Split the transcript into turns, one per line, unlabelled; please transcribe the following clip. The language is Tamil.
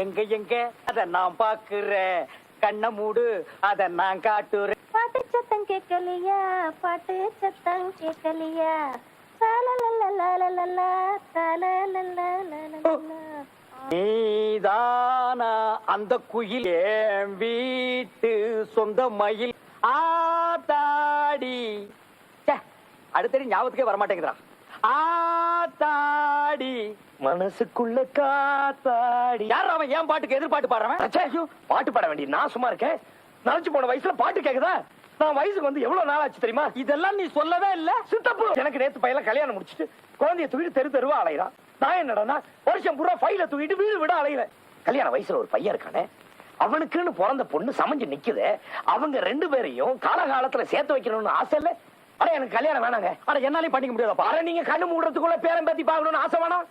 எங்க எங்க? அத நான் பாக்குறேன் கண்ண மூடு அத நான் காட்டுறேன்.
பாட்டு சத்தம் கேட்கலையா? பாட்டு சத்தம் கேட்கலையா?
நீதானா அந்த குயில் என் வீட்டு சொந்த மயில் ஆத்தாடி அடுத்தடி ஞாபகத்துக்கே வரமாட்டேங்குதா ஆத்தாடி
மனசுக்குள்ள காத்தாடி.
யார் அவன்? ஏன் பாட்டுக்கு எதிர்பாட்டு பாடுறவன்?
பாட்டு பாட வேண்டிய நான் சும்மா இருக்கேன். நினைச்சு போன வயசுல பாட்டு கேக்குதா? நான் வயசுக்கு வந்து எவ்வளவு நாள் ஆச்சு தெரியுமா?
இதெல்லாம் நீ சொல்லவே இல்ல.
சித்தப்பு. எனக்கு நேத்து பையன் கல்யாணம் முடிச்சிட்டு குழந்தைய தூக்கிட்டு தெரு தெருவா அலையிறான். நான் என்னடா வருஷம் பூரா ஃபைல தூக்கிட்டு வீடு விட அலையிறேன். கல்யாண வயசுல ஒரு பையன் இருக்கானே. அவனுக்குன்னு பிறந்த பொண்ணு சமைஞ்சு நிக்குது. அவங்க ரெண்டு பேரையும் காலகாலத்துல சேர்த்து வைக்கணும்னு ஆசை இல்ல. அட எனக்கு கல்யாணம் வேணாங்க.
அட என்னாலையும் பண்ணிக்க முடியாதப்பா.
அட நீங்க கண்ணு மூடுறதுக்குள்ள பேரம் பேத்தி பார்க்கணும்னு ஆசை வேணாம்.